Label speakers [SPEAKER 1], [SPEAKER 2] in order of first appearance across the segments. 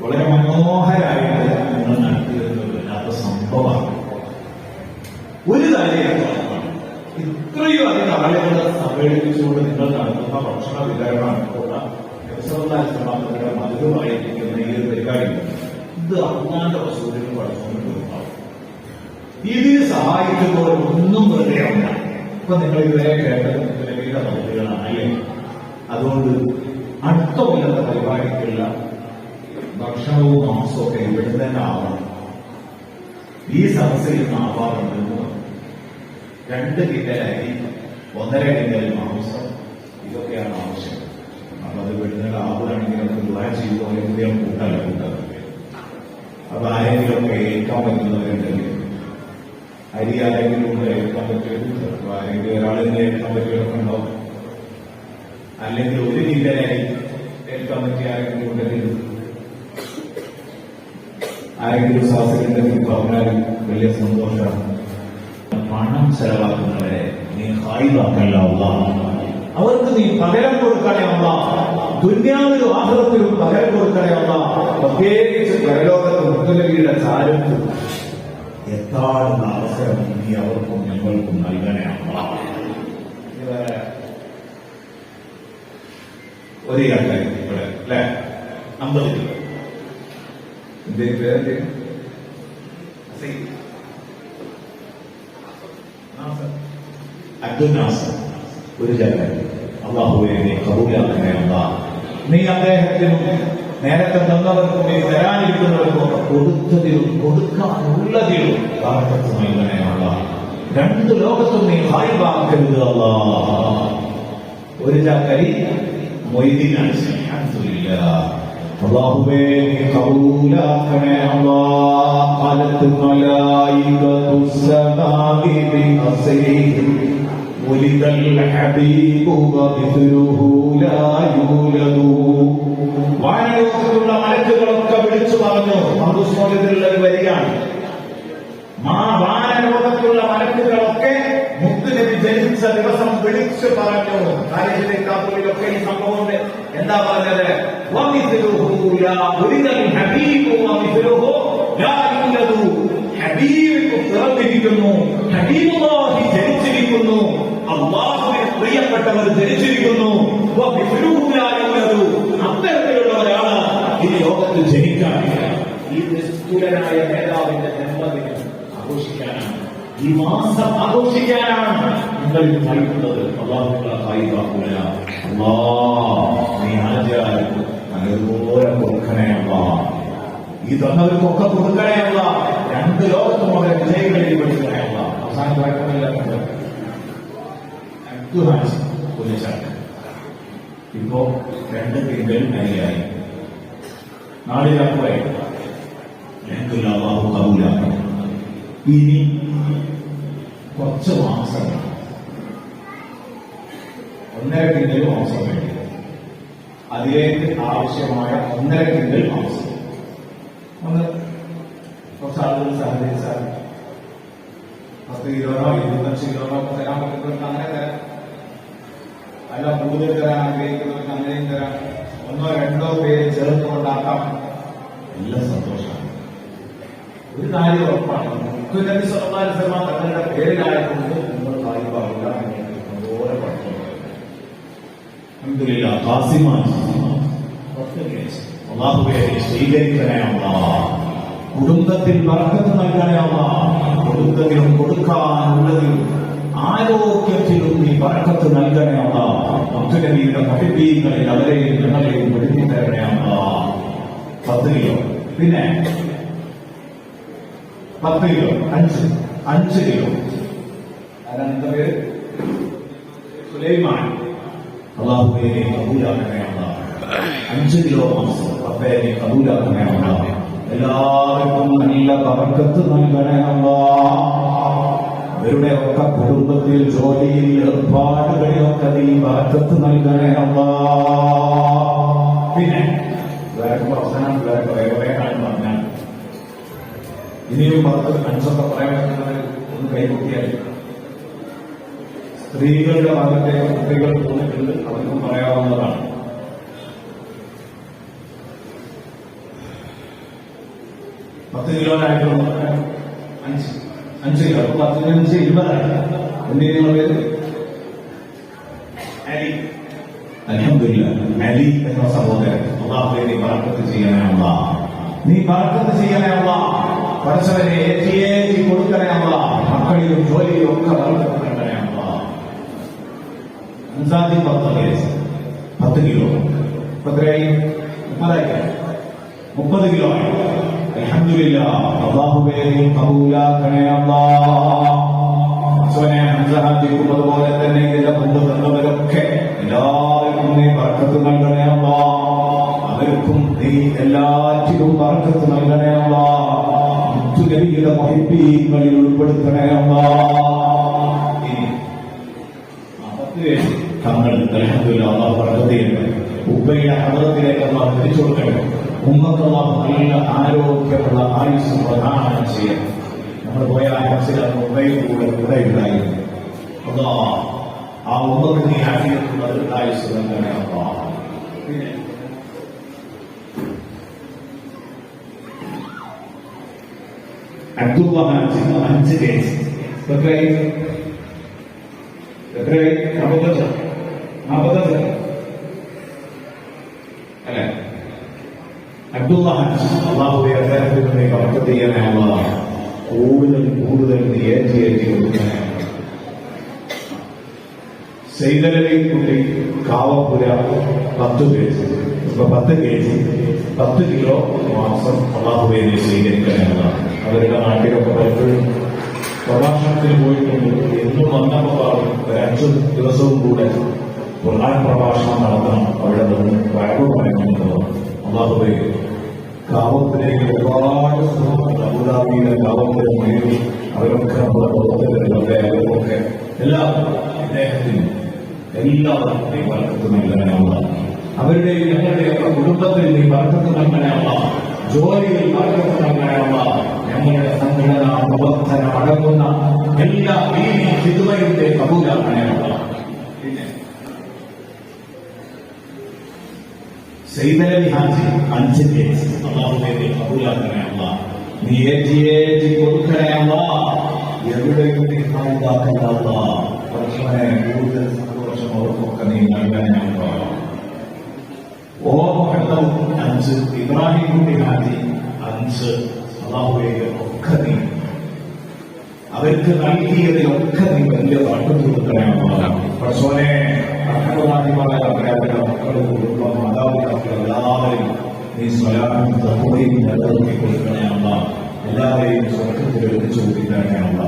[SPEAKER 1] വളരെ മനോഹരമായിട്ട് നിങ്ങൾ നടത്തി വരുന്ന ഒരു വല്ലാത്ത സംഭവമാണ്. ഒരു കാര്യം ഇത്രയും അധികം ആളുകളെ സമ്മേളിപ്പിച്ചുകൊണ്ട് നിങ്ങൾ നടത്തുന്ന ഭക്ഷണ വിതരണമാണ് വ്യവസായ മധുരമായിരിക്കുന്ന ഈ ഒരു പരിപാടി. ഇത് അന്നാന്റെ വസൂലിന് പഠിച്ചുകൊണ്ടിരുന്നതാണ് ഇതിന് ഒന്നും വെറുതെയല്ല ഇപ്പൊ നിങ്ങൾ ഇതുവരെ കേട്ടത് നിലവിലെ പദ്ധതികളാണല്ലേ അതുകൊണ്ട് അടുത്ത കൊല്ലത്തെ പരിപാടിക്കുള്ള ഭക്ഷണവും മാംസവും ഒക്കെ ഇവിടെ തന്നെ ആവണം. ഈ സദസ്സിൽ നിന്ന് ആവാറുണ്ടെന്ന് രണ്ട് കിണ്ടൽ അരി ഒന്നര കിണ്ടൽ മാംസം. ഇതൊക്കെയാണ് ആവശ്യം. അത് വിടുന്ന ആവുകയാണെങ്കിൽ അത് ദുബായ ചെയ്യുമ്പോൾ പുതിയ കൂട്ടാൻ കൂട്ടാൻ അപ്പൊ ആരെങ്കിലും ഒക്കെ ഏൽക്കാൻ പറ്റുന്നവരുണ്ടെങ്കിൽ അരി ആരെങ്കിലും കൊണ്ട് ഏൽക്കാൻ പറ്റും ചിലപ്പോൾ ആരെങ്കിലും ഒരാളിനെ ഏൽക്കാൻ ഉണ്ടാവും അല്ലെങ്കിൽ ഒരു കിണ്ടൽ അരി ഏൽക്കാൻ പറ്റിയ ആരെങ്കിലും ഉണ്ടെങ്കിൽ ആരെങ്കിലും സാഹചര്യത്തിൽ പറഞ്ഞാലും വലിയ സന്തോഷമാണ്. പണം ചെലവാക്കുന്നവരെ നീ ഹായിതാക്കല്ല അവർക്ക് നീ പകരം കൊടുക്കണേ അല്ല ദുന്യാവിലും ആഹൃതത്തിലും പകരം കൊടുക്കണേ അല്ല പ്രത്യേകിച്ച് പരലോകത്ത് മുത്തലവിയുടെ ചാരത്ത് എത്താടുന്ന അവസരം നീ അവർക്കും ഞങ്ങൾക്കും നൽകണേ അല്ല ഒരു യാത്ര ഇവിടെ അല്ലെ? അമ്പത് കിലോ എന്റെ പേര് അബ്ദുൽ നാസർ ഒരു ജനകൻ അള്ളാഹുവിനെ അല്ലാ നീ അദ്ദേഹത്തിനും നേരത്തെ തന്നവർക്കും നീ തരാനിരിക്കുന്നവർക്കും കൊടുത്തതിലും കൊടുക്കാനുള്ളതിലും നൽകണേ അല്ലാ രണ്ട് ലോകത്തും നീ ഹായിവാക്കരുത് അല്ലാ ഒരു ചക്കരി മൊയ്തീനാണ് അള്ളാഹുവേ നീ കബൂലാക്കണേ അല്ലാ ഖാലത്ത് മലായികതു സമാഇ ബിഅസ്രിഹിം ولد الحبيب ومثله لا يولد വാനലോകത്തിലുള്ള മലക്കുകളൊക്കെ വിളിച്ചു പറഞ്ഞു മധുസ്മോലത്തിലുള്ള ഒരു വരിയാണ് മാ വാനലോകത്തുള്ള മലക്കുകളൊക്കെ മുത്തുനബി ജനിച്ച ദിവസം വിളിച്ചു പറഞ്ഞു എന്താ പറഞ്ഞത് ഹബീബു പിറന്നിരിക്കുന്നു ഹബീബുല്ലാഹി ജനിച്ചിരിക്കുന്നു അള്ളാഹുവിന് പ്രിയപ്പെട്ടവർ ജനിച്ചിരിക്കുന്നു. അത്തരത്തിലുള്ള ഒരാൾ ഈ ലോകത്ത് ജനിക്കാൻ ഈ നിസ്തുലനായ നേതാവിന്റെ ജന്മദിനം ആഘോഷിക്കാനാണ്. ഈ മാസം ആഘോഷിക്കാനാണ് നിങ്ങൾ നൽകുന്നത് അള്ളാഹുക്കളെ കായികാക്കൂല അള്ളാ നീ ആചാരം നല്ലതുപോലെ കൊടുക്കണേ അള്ളാ. ഈ തന്നവർക്കൊക്കെ കൊടുക്കണേ അല്ല രണ്ട് ലോകത്തും അവരെ വിജയികളിൽ പഠിക്കണേ അല്ല അവസാനം ചാട്ട് ഇപ്പോ രണ്ട് തിങ്കൾ അരിയായി. നാളിലാക്കുവായി ഞങ്ങൾക്ക് ലാഭാവും കബൂലാക്കണം ഇനി കുറച്ച് മാംസം ഒന്നര കിണ്ടൽ മാംസം വേണ്ടി അതിലേക്ക് ആവശ്യമായ ഒന്നര കിണ്ടൽ മാംസം. ഒന്ന് കുറച്ച് ആളുകൾ സഹകരിച്ചാൽ പത്ത് കിലോനോ ഇരുപത്തഞ്ച് കിലോനോ ഒക്കെ തരാൻ പറ്റുന്നവർക്ക് അങ്ങനെ തരാം. അല്ല കൂടുതൽ തരാൻ ആഗ്രഹിക്കുന്നവർക്ക് അങ്ങനെയും തരാം. ഒന്നോ രണ്ടോ പേര് ചേർത്ത് കൊണ്ടാക്കാം എല്ലാം സന്തോഷമാണ്. ഒരു കാര്യം ഉറപ്പാണ്. മുഖ്യമന്ത്രി സ്വന്തമാനുസരണ തങ്ങളുടെ പേരിലായതുകൊണ്ട് നിങ്ങൾ അതുപോലെ പഠിച്ചു അൽഹംദുലില്ലാ ഖാസിമാൻ അള്ളാഹുവെ സ്വീകരിക്കണേ അല്ലാ കുടുംബത്തിൽ ബർക്കത്ത് നൽകണേ അല്ലാ കൊടുത്തതിലും കൊടുക്കാനുള്ളതിലും ആരോഗ്യത്തിലും നീ ബർക്കത്ത് നൽകണേ അല്ലാ അബ്ദുലബിയുടെ പഠിപ്പീങ്ങളിൽ അവരെയും ഞങ്ങളെയും പഠിപ്പി തരണേ അല്ലാ പിന്നെ പത്ത് കിലോ അഞ്ച് അഞ്ച് കിലോ അതാണ് എന്താ പേര് സുലൈമാൻ അള്ളാഹുവെ നീ കബൂലാക്കണേ. അഞ്ച് കിലോ മാസം റബ്ബേ കബൂലാക്കണേ. എല്ലാവർക്കും നല്ല ബർക്കത്ത് നൽകണേ. അവരുടെ ഒക്കെ കുടുംബത്തിൽ ജോലിയിൽ ഏർപ്പാടുകളിലൊക്കെ നീ ബർക്കത്ത് നൽകണേ അല്ലാ. പിന്നെ വേറെ അവസാനം വേറെ ഇനിയും പത്ത് അഞ്ചൊക്കെ പറയാൻ പറ്റുന്നത് ഒന്ന് കൈമുട്ടിയാൽ സ്ത്രീകളുടെ ഭാഗത്തെ കുട്ടികൾ പോന്നിട്ടുണ്ട് അവർക്കും പറയാവുന്നതാണ്. കിലോനായിട്ടുള്ള അഞ്ച് അഞ്ച് കിലോ അപ്പൊ പതിനഞ്ച് ഇരുപതായി എന്ത് നിങ്ങളുടെ പേര് അലി. അലഹമില്ല അലി എന്ന സഹോദരൻ അള്ളാഹുവെ നീ പറക്കത്ത് ചെയ്യണേ അല്ല നീ പറക്കത്ത് ചെയ്യണേ അല്ല പരസ്പരെ ഏറ്റി ഏറ്റി കൊടുക്കണേ അല്ല മക്കളിലും ജോലിയിലും ഒക്കെ അല്ല അൻസാദി പത്ത് കേസ് പത്ത് കിലോ. എത്രയായി? മുപ്പതായി മുപ്പത് കിലോ ആയി. അൽഹംദുലില്ല അള്ളാഹുവേ നീ കബൂലാക്കണേ സോനെ ഹംസഹാദിക്കും അതുപോലെ തന്നെ ഇതിന്റെ മുമ്പ് തന്നവരൊക്കെ എല്ലാവർക്കും നീ നൽകണേ അല്ലാ അവർക്കും നീ എല്ലാറ്റിലും പറക്കത്ത് നൽകണേ അല്ലാ മുത്തുനബിയുടെ മഹിപ്പീങ്ങളിൽ ഉൾപ്പെടുത്തണേ തങ്ങൾ അലഹദില്ല അള്ളാഹു പറക്കത്തിയുണ്ട് ഉപ്പയുടെ ഹൃദയത്തിലേക്ക് അള്ളാഹ് തിരിച്ചു കൊടുക്കണം ഉമ്മക്ക് നല്ല ആരോഗ്യമുള്ള ആയുസ് പ്രധാനം ചെയ്യണം നമ്മൾ പോയ ആ ഉമ്മക്ക് അള്ളാ പിന്നെ അബ്ദുള്ള അഞ്ച് അഞ്ച് കേസ് എത്രയായി എത്രയായി അമ്പത്തഞ്ച് നാൽപ്പത്തഞ്ച് അല്ലെ? അബ്ദുള്ള ഹജ്ജ് അള്ളാഹുവെ അദ്ദേഹത്തിൽ നീ വർക്കത്ത് ചെയ്യാനേ അള്ളാ കൂടുതൽ കൂടുതൽ ഏറ്റി ഏറ്റി കൊടുക്കാനേ കാവപ്പുര പത്ത് കേസ് ഇപ്പൊ പത്ത് കേസ് പത്ത് കിലോ മാസം അള്ളാഹുവെ നീ സ്വീകരിക്കാനുള്ളതാണ് അവരുടെ നാട്ടിലൊക്കെ പലപ്പോഴും പ്രഭാഷണത്തിന് പോയിട്ടുണ്ട്. എന്നും വന്നപ്പോൾ പറഞ്ഞു ഒരു അഞ്ച് ദിവസവും കൂടെ ഖുർആൻ പ്രഭാഷണം നടത്തണം. അവിടെ നിന്ന് പറയുന്നുണ്ടോ അള്ളാഹുബേ കാവത്തിലേക്ക് ഒരുപാട് സുഹൃത്തുക്കൾ അബുദാബിയിലെ കാവത്തിന് മുന്നിൽ അവരൊക്കെ നമ്മുടെ പ്രവർത്തകരുണ്ട് അവരൊക്കെ എല്ലാ ഇദ്ദേഹത്തിനും എല്ലാവർക്കും നീ അവരുടെയും ഞങ്ങളുടെയൊക്കെ കുടുംബത്തിൽ നീ വർക്കത്ത് നൽകണമെന്ന ജോലിയിൽ വർക്കത്ത് നൽകണമെന്ന ഞങ്ങളുടെ സംഘടന പ്രവർത്തനം അടങ്ങുന്ന എല്ലാ രീതി ഹിതുവയുടെ കബൂലാക്കണമെന്ന പിന്നെ. സൈതലവി ഹാജി അഞ്ച് കേസ് അള്ളാഹുവിനെ കബൂലാക്കണേ അല്ല നീ ഏറ്റി ഏറ്റി കൊടുക്കണേ അല്ല. എവിടെയും അല്ല കുറച്ചവനെ കൂടുതൽ സന്തോഷം അവർക്കൊക്കെ നീ അല്ല ഓ മുഹമ്മദ് അഞ്ച് ഇബ്രാഹിം കുട്ടി ഹാജി അഞ്ച് ഒക്കെ നീ. അവർക്ക് നൽകിയതിലൊക്കെ നീ വലിയ പട്ടം കൊടുക്കണേ അല്ല പക്ഷോനെ അർഹതവാദികളായ അവരുടെ മക്കളും കുടുംബം മാതാപിതാക്കൾ എല്ലാവരും നീ സ്വലാമും തത്വയും നിലനിർത്തി കൊടുക്കണേ അല്ല എല്ലാവരെയും സ്വർഗത്തിൽ എടുത്തു കൊടുക്കണേ അല്ല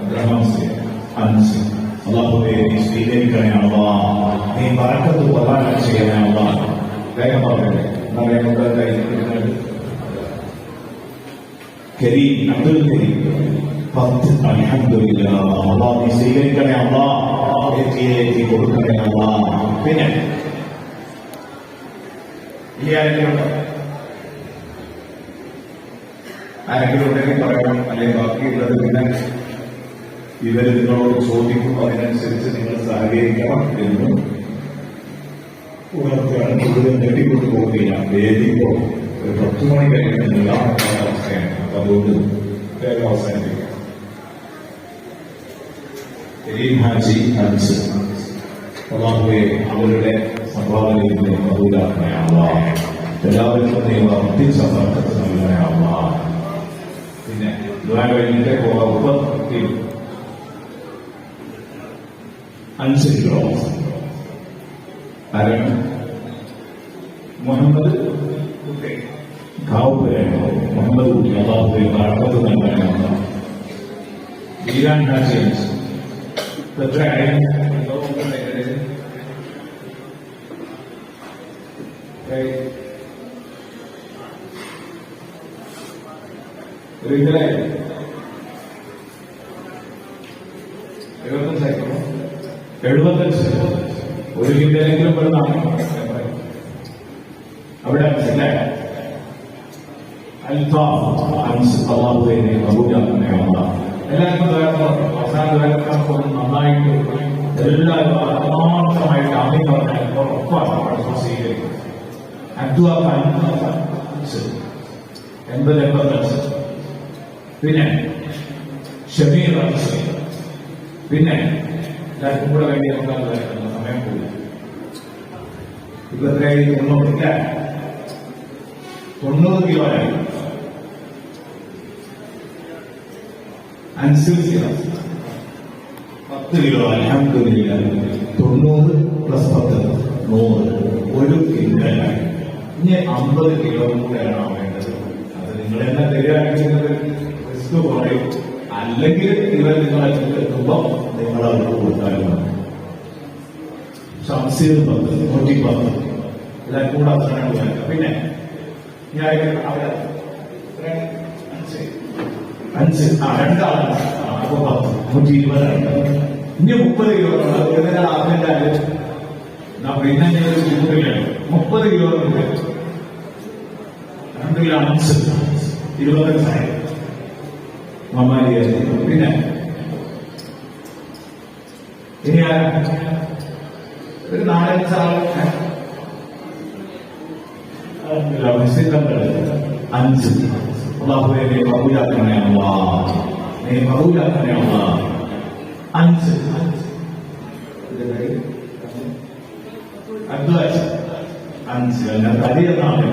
[SPEAKER 1] അബ്രഹാംസെ അൻസ് അള്ളാഹുവെ നീ സ്വീകരിക്കണേ അല്ല നീ പറക്കത്ത് പ്രധാനം ചെയ്യണേ അല്ല വേഗം പറയട്ടെ നമ്മുടെ കയ്യിൽ കരീം അബ്ദുൽ കരീം പത്ത് അൽഹംദുലില്ല അള്ളാഹ് നീ സ്വീകരിക്കണേ അള്ളാഹ് എത്തി എത്തി കൊടുക്കണേ അള്ളാഹ് പിന്നെ ആരെങ്കിലും ഉണ്ടെങ്കിൽ പറയണം. അല്ലെങ്കിൽ ബാക്കിയുള്ളത് പിന്നെ ഇവർ നിങ്ങളോട് ചോദിക്കും അതിനനുസരിച്ച് നിങ്ങൾ സഹകരിക്കണം എന്നും ഉണർത്തുകയാണ്. കൂടുതൽ നേടിക്കൊണ്ടു പോകുകയില്ല വേദിക്കോ ഒരു പത്ത് മണി കഴിഞ്ഞാൽ എല്ലാം അവസ്ഥയാണ് അപ്പൊ അതുകൊണ്ട് വേഗം അവസാനിപ്പിക്കാം കരീം ഹാജി അൻസ് അള്ളാഹുവെ അവരുടെ സംഭാവനയിൽ നീ കബൂലാക്കണയാവുക എല്ലാവർക്കും നീ വർദ്ധിച്ച ബർക്കത്ത് നൽകണയാവുക പിന്നെ ദ്വാര കഴിഞ്ഞിട്ട് മുപ്പത്തി അഞ്ച് കിലോ ആരാണ് മുഹമ്മദ് കുട്ടി കാവുപുരയോ മുഹമ്മദ് കുട്ടി അള്ളാഹുവെ ബർക്കത്ത് നൽകണയാവുക ഈരാൻ ഹാജി അൻസ് എത്രയായി ഒരിക്കലായി എഴുപത്തഞ്ചായിക്കോ എഴുപത്തഞ്ച് ഒരു കിലോയെങ്കിലും പെടുന്നതാണ് അവിടെ അല്ലേ അൻസ് കബൂലാക്കണേ അള്ളാഹ് എല്ലാവർക്കും ദ്വാരക്കണം അവസാന ദ്വാരക്കണം നന്നായിട്ട് എല്ലാവരും ആത്മാർത്ഥമായിട്ട് ആദ്യം പറഞ്ഞാൽ ഉറപ്പാണ് പഠിത്തം സ്വീകരിക്കും അദ്വാക്കാൻ എൺപത് എൺപത്തഞ്ച് പിന്നെ ഷമീർ അംശം പിന്നെ എല്ലാവർക്കും കൂടെ വേണ്ടി നമുക്ക് സമയം പോയി ഇപ്പൊ എത്രയായി? തൊണ്ണൂറ് തൊണ്ണൂറ് കിലോ ആയി. അനുസരിച്ച് പത്ത് കിലോ അലഹമില്ല തൊണ്ണൂറ് പ്ലസ് പത്ത് നൂറ് ഒരു കിലോ. ഇനി അമ്പത് കിലോ കൂടെയാണ് വേണ്ടത്. അത് നിങ്ങൾ തന്നെ തരികയാണെങ്കിൽ റിസ്ക് കുറയും. അല്ലെങ്കിൽ ഇവർ നിങ്ങളെ എത്തുമ്പോൾ നിങ്ങൾ അവർക്ക് മതി. സംശയം പത്ത് നൂറ്റി പത്ത് ഇതെല്ലാം കൂടെ വേണ്ടത് പിന്നെ ഞാൻ എത്രയാണ്? അഞ്ച് ആ രണ്ടാണ് ആ, അപ്പൊ നൂറ്റി ഇരുപതാണ് ഇനി മുപ്പത് കിലോ ഏതൊരാൾ ആദ്യമായിട്ട് പിന്നെ ഞാൻ ഒരു മുപ്പത് കിലോ ഉണ്ട് രണ്ട് കിലോ അഞ്ച്. ഇരുപത്തഞ്ചായി മമ്മാരി പിന്നെ. ഇനി ഒരു നാലഞ്ച് ആൾ അഞ്ച്. Lahwele Mahuya Kanyawa, Ne Mahuya Kanyawa, answer. Advice, answer. Dan tadi yang nama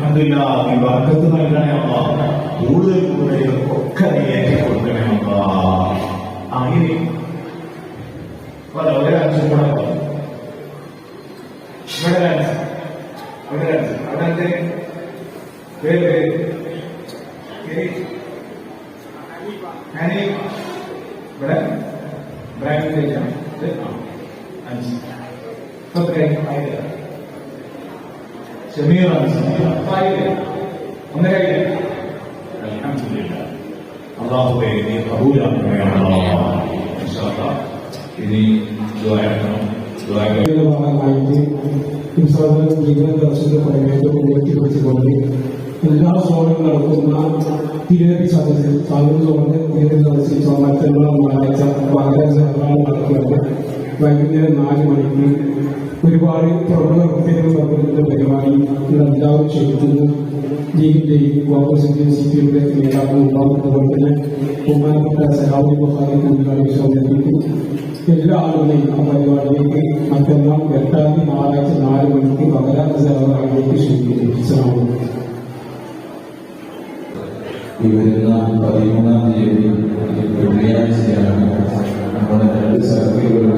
[SPEAKER 1] Alhamdulillah, kita ketemu dengan Allah. Dulu kita yang kokkan yang kita dengan Allah. Angin. Kalau ada answer berapa? Ada answer. Ada answer. Ada answer. Bebe. ആയിരം. ഒന്നര ആയിരം. അൽഹംദുലില്ലാ. അള്ളാഹുവേ നീ കബൂലാക്കണേ ഇൻഷാ അല്ലാഹ്. ഇനി
[SPEAKER 2] ഉത്സവം ജീവിത ദർശന പരിവേഷം ഉയർത്തിപ്പിടിച്ചുകൊണ്ട് എല്ലാ സോണും നടക്കുന്ന തിരുവതി സദസ്സിൽ താലൂക്ക് സോണിന്റെ തിരുവതി സദസ്സിൽ മറ്റുള്ള ഞായറാഴ്ച വളരെ നടക്കുകയാണ് വൈകുന്നേരം നാല് മണിക്ക് ഒരുപാട് പ്രമുഖ വ്യക്തികൾ പങ്കെടുക്കുന്ന പരിപാടി എല്ലാവരും ക്ഷണിക്കുന്നു ലീഗിന്റെയും കോൺഗ്രസിന്റെയും സി പി എമ്മിന്റെ നേതാക്കൾ ഉണ്ടാകുന്നതുപോലെ തന്നെ ബഹുമാനപ്പെട്ട സഹാബി ബഹാരി സൗകര്യത്തിൽ എല്ലാ ആളുകളെയും ആ പരിപാടിയിലേക്ക് മറ്റന്നാൾ എട്ടാം തീയതി ഞായറാഴ്ച നാല് മണിക്ക് പകരാ സേവനങ്ങളിലേക്ക് ക്ഷണിക്കുന്നു
[SPEAKER 3] ഈ വരുന്ന പതിമൂന്നാം തീയതി വെള്ളിയാഴ്ചയാണ് നമ്മുടെ രണ്ട് സർക്കിളുകളുടെയും